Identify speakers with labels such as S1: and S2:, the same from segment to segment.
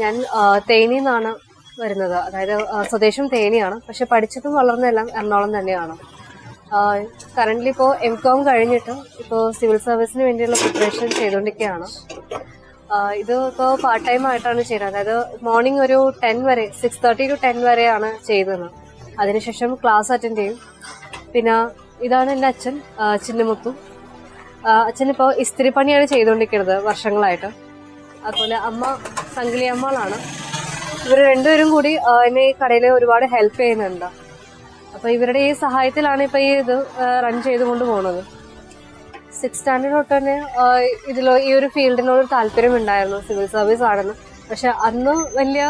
S1: ഞാൻ തേനിയിൽ നിന്നാണ് വരുന്നത്. അതായത് സ്വദേശം തേനിയാണ്. പക്ഷെ പഠിച്ചതും വളർന്നതെല്ലാം എറണാകുളം തന്നെയാണ്. കറന്റ് ഇപ്പോൾ എം കോം കഴിഞ്ഞിട്ട് ഇപ്പോൾ സിവിൽ സർവീസിന് വേണ്ടിയുള്ള പ്രിപ്പറേഷൻ ചെയ്തുകൊണ്ടിരിക്കുകയാണ് ഇത് ഇപ്പോൾ പാർട്ട് ടൈം ആയിട്ടാണ് ചെയ്യുന്നത്. അതായത് മോർണിംഗ് ഒരു ടെൻ വരെ സിക്സ് തേർട്ടി ടു ടെൻ വരെയാണ് ചെയ്യുന്നത് അതിനുശേഷം ക്ലാസ് അറ്റൻഡ് ചെയ്യും. പിന്നെ ഇതാണ് എന്റെ അച്ഛൻ ചിന്നമുത്തു. അച്ഛനിപ്പോൾ ഇസ്തിരി പണിയാണ് ചെയ്തുകൊണ്ടിരിക്കുന്നത് വർഷങ്ങളായിട്ട്. അതുപോലെ അമ്മ സംഗിലി അമ്മളാണ് ഇവർ രണ്ടുപേരും കൂടി എന്നെ ഈ കടയിൽ ഒരുപാട് ഹെൽപ്പ് ചെയ്യുന്നുണ്ട്. അപ്പൊ ഇവരുടെ ഈ സഹായത്തിലാണ് ഇപ്പൊ ഈ ഇത് റൺ ചെയ്തുകൊണ്ട് പോകുന്നത് സിക്സ് സ്റ്റാൻഡേർഡ് തൊട്ട് തന്നെ ഇതിൽ ഈ ഒരു ഫീൽഡിനോട് താല്പര്യം ഉണ്ടായിരുന്നു സിവിൽ സർവീസ് ആണെന്ന്. പക്ഷെ അന്ന് വലിയ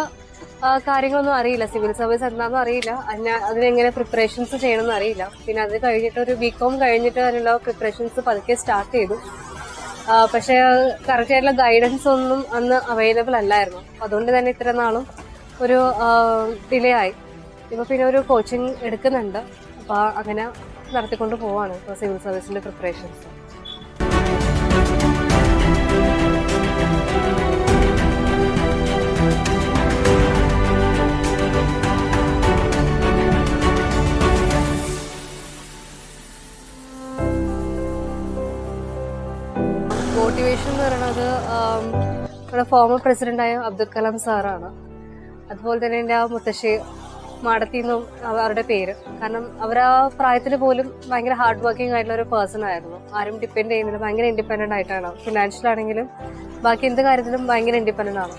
S1: കാര്യങ്ങളൊന്നും അറിയില്ല. സിവിൽ സർവീസ് എന്താണെന്ന് അറിയില്ല. അതിന് അതിനെങ്ങനെ പ്രിപ്പറേഷൻസ് ചെയ്യണമെന്ന് അറിയില്ല. പിന്നെ അത് കഴിഞ്ഞിട്ട് ഒരു ബികോം കഴിഞ്ഞിട്ട് അതിനുള്ള പ്രിപ്പറേഷൻസ് പതുക്കെ സ്റ്റാർട്ട് ചെയ്തു. പക്ഷേ കറക്റ്റ് ആയിട്ടുള്ള ഗൈഡൻസ് ഒന്നും അന്ന് അവൈലബിൾ അല്ലായിരുന്നു. അതുകൊണ്ട് തന്നെ ഇത്ര നാളും ഒരു ഡിലേ ആയി. ഇപ്പൊ പിന്നെ ഒരു കോച്ചിങ് എടുക്കുന്നുണ്ട്. അപ്പോൾ അങ്ങനെ നടത്തിക്കൊണ്ട് പോവാണ്. ഇപ്പോൾ സിവിൽ സർവീസിന്റെ പ്രിപ്പറേഷൻസ് നമ്മുടെ ഫോമർ പ്രസിഡന്റായ അബ്ദുൽ കലാം സാറാണ്. അതുപോലെ തന്നെ എന്റെ ആ മുത്തശ്ശി മാടത്തി എന്നും അവരുടെ പേര്. കാരണം അവർ ആ പ്രായത്തിൽ പോലും ഭയങ്കര ഹാർഡ് വർക്കിംഗ് ആയിട്ടുള്ള ഒരു പേഴ്സൺ ആയിരുന്നു. ആരും ഡിപ്പെൻഡ് ചെയ്യുന്നില്ല. ഭയങ്കര ഇൻഡിപെൻഡന്റ് ആയിട്ടാണ്. ഫിനാൻഷ്യൽ ആണെങ്കിലും ബാക്കി എന്ത് കാര്യത്തിലും ഭയങ്കര ഇൻഡിപെൻഡന്റ് ആണ്.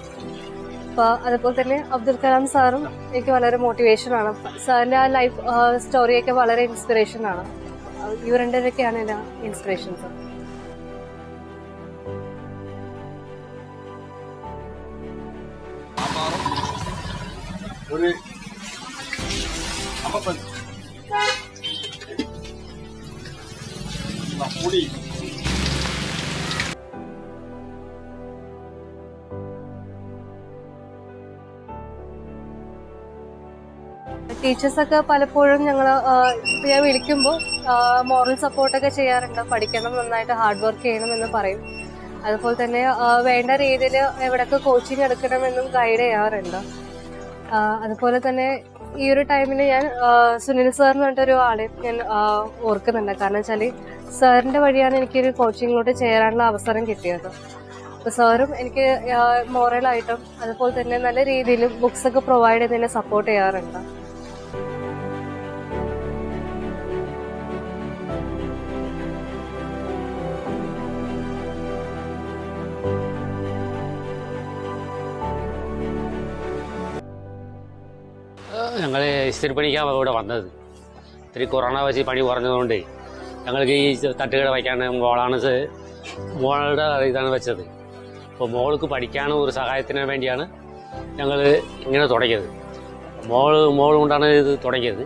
S1: അപ്പോൾ അതുപോലെ തന്നെ അബ്ദുൽ കലാം സാറും എനിക്ക് വളരെ മോട്ടിവേഷൻ ആണ്. സാറിന്റെ ആ ലൈഫ് സ്റ്റോറിയൊക്കെ വളരെ ഇൻസ്പിറേഷൻ ആണ്. ഇവർ രണ്ടരൊക്കെയാണ് എന്റെ ഇൻസ്പിറേഷൻസ്
S2: ഒരു അപ്പപ്പൻ പൊടി
S1: ടീച്ചേഴ്സൊക്കെ പലപ്പോഴും ഞങ്ങൾ ഞാൻ വിളിക്കുമ്പോൾ മോറൽ സപ്പോർട്ടൊക്കെ ചെയ്യാറുണ്ട്. പഠിക്കണം നന്നായിട്ട് ഹാർഡ് വർക്ക് ചെയ്യണം എന്ന് പറയും. അതുപോലെ തന്നെ വേണ്ട രീതിയിൽ എവിടെയൊക്കെ കോച്ചിങ് എടുക്കണമെന്നും ഗൈഡ് ചെയ്യാറുണ്ട്. അതുപോലെ തന്നെ ഈ ഒരു ടൈമിൽ ഞാൻ സുനിൽ സാർ എന്ന് പറഞ്ഞിട്ടൊരു ആളെ ഞാൻ ഓർക്കുന്നുണ്ട്. കാരണം വെച്ചാൽ സാറിന്റെ വഴിയാണ് എനിക്കൊരു കോച്ചിങ്ങിലോട്ട് ചേരാനുള്ള അവസരം കിട്ടിയത്. അപ്പോൾ സാറും എനിക്ക് മോറലായിട്ടും അതുപോലെ തന്നെ നല്ല രീതിയിലും ബുക്സ് ഒക്കെ പ്രൊവൈഡ് ചെയ്ത് എന്നെ സപ്പോർട്ട് ചെയ്യാറുണ്ട്.
S3: ഞങ്ങൾ ഇസ്തിരി പണിക്കാണ് ഇവിടെ വന്നത് ഇത്തിരി കൊറോണ വെച്ച് പണി കുറഞ്ഞതുകൊണ്ട് ഞങ്ങൾക്ക് ഈ തട്ടുകട വയ്ക്കാൻ മോളാണ് സ- മോളുടെ ഇതാണ് വെച്ചത് അപ്പോൾ മോൾക്ക് പഠിക്കാനും ഒരു സഹായത്തിന് വേണ്ടിയാണ് ഞങ്ങൾ ഇങ്ങനെ തുടങ്ങിയത് മോൾ മോൾ കൊണ്ടാണ് ഇത് തുടങ്ങിയത്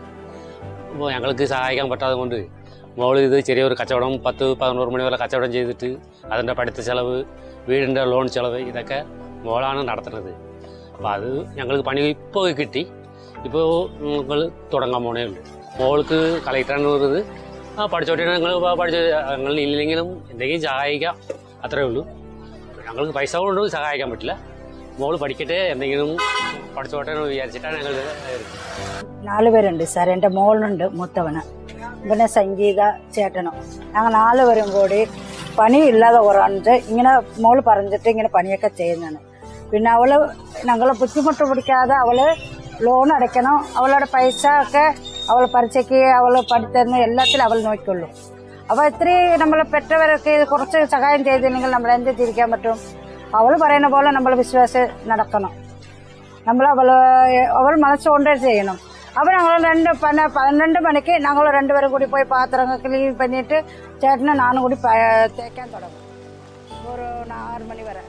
S3: അപ്പോൾ ഞങ്ങൾക്ക് സഹായിക്കാൻ പറ്റാതെ കൊണ്ട് മോൾ ഇത് ചെറിയൊരു കച്ചവടം പത്ത് പതിനോറ് മണി വരെ കച്ചവടം ചെയ്തിട്ട് അതിൻ്റെ പഠിത്ത ചെലവ് വീടിൻ്റെ ലോൺ ചെലവ് ഇതൊക്കെ മോളാണ് നടത്തുന്നത് അപ്പോൾ അത് ഞങ്ങൾക്ക് പണി ഇപ്പോൾ കിട്ടി ഇപ്പോൾ നിങ്ങൾ തുടങ്ങാൻ പോണേ ഉള്ളൂ. മോൾക്ക് കളക്ടറാണ് പറഞ്ഞത് ആ പഠിച്ചോട്ടെ ഞങ്ങൾ പഠിച്ച ഞങ്ങൾ ഇല്ലെങ്കിലും എന്തെങ്കിലും സഹായിക്കാം അത്രേ ഉള്ളൂ. ഞങ്ങൾക്ക് പൈസ കൊണ്ട് സഹായിക്കാൻ പറ്റില്ല. മോൾ പഠിക്കട്ടെ എന്തെങ്കിലും പഠിച്ചോട്ടെ എന്ന് വിചാരിച്ചിട്ടാണ് ഞങ്ങൾ
S4: നാല് പേരുണ്ട് സാർ എന്റെ മോളുണ്ട് മൂത്തവന്. പിന്നെ സംഗീത ചേട്ടനും. ഞങ്ങൾ നാല് പേരും കൂടി പണിയില്ലാതെ കുറഞ്ഞിട്ട് ഇങ്ങനെ മോൾ പറഞ്ഞിട്ട് ഇങ്ങനെ പണിയൊക്കെ ചെയ്യുന്നതാണ്. പിന്നെ അവൾ ഞങ്ങളെ ബുദ്ധിമുട്ട് പിടിക്കാതെ അവൾ ലോൺ അടയ്ക്കണം അവളുടെ പൈസ ഒക്കെ അവൾ പരീക്ഷയ്ക്ക് അവൾ പഠിത്തന്ന് എല്ലാത്തിലും അവൾ നോക്കിക്കൊള്ളു അപ്പോൾ ഇത്രയും നമ്മൾ പെറ്റവരൊക്കെ കുറച്ച് സഹായം ചെയ്തില്ലെങ്കിൽ നമ്മൾ എന്ത് തിരിക്കാൻ പറ്റും അവൾ പറയുന്ന പോലെ നമ്മൾ വിശ്വാസം നടക്കണം നമ്മൾ അവള് അവൾ മനസ്സുകൊണ്ട് ചെയ്യണം അപ്പോൾ ഞങ്ങൾ രണ്ട് പന പന്ത്രണ്ട് മണിക്ക് ഞങ്ങൾ രണ്ടുപേരും കൂടി പോയി പാത്രങ്ങൾ ക്ലീൻ പണിയിട്ട് ചേട്ടനും നാനും കൂടി പ- തേക്കാൻ തുടങ്ങും ഒരു ആറ് മണി വരെ